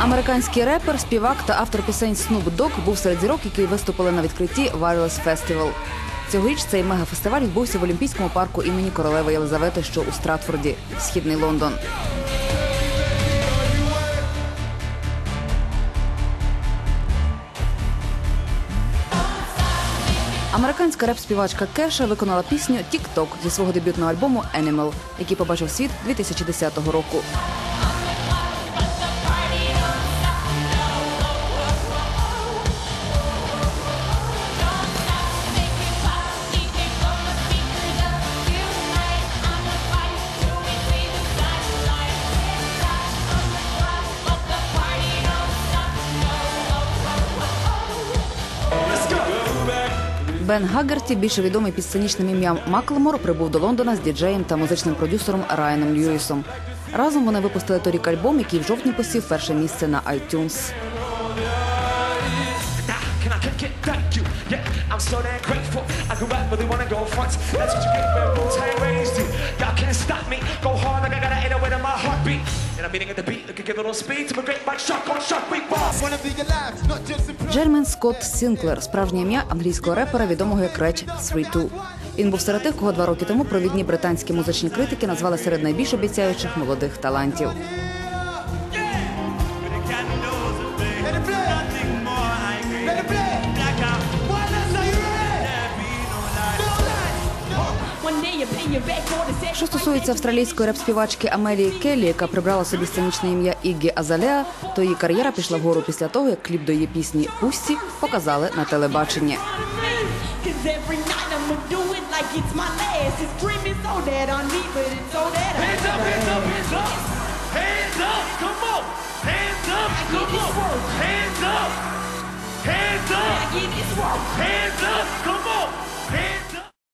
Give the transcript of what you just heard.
Американський репер, співак та автор пісень Snoop Dogg був серед зірок, які виступили на відкритті Wireless Festival. Цьогоріч цей мегафестиваль відбувся в Олімпійському парку імені королеви Єлизавети, що у Стратфорді, східний Лондон. Американська реп-співачка Кеша виконала пісню «Тік-Ток» зі свого дебютного альбому «Animal», який побачив світ 2010 року. Бен Гагерті, більше відомий під сценічним ім'ям Маклемор, прибув до Лондона з діджеєм та музичним продюсером Райаном Льюісом. Разом вони випустили торік альбом, який в жовтні посів перше місце на iTunes. Can I kick it? Thank you. Yeah, I'm so damn grateful. I grew up really wanna go fronts. That's what you get when Wu-Tang raised you. Y'all can't stop me. Go hard like I got an 808 in my heartbeat. And I'm beating at the beat. Look, give a little speed to a great mic shark Джермен Скотт Сінклер, справжнє ім'я англійського репера, відомого як Реч 3-2. Він був серед тих, кого два роки тому провідні британські музичні критики назвали серед найбільш обіцяючих молодих талантів. Що стосується австралійської реп-співачки Амелії Келлі, яка прибрала собі сценічне ім'я Іггі Азалеа, то її кар'єра пішла вгору після того, як кліп до її пісні Пусті показали на телебаченні. Hands up,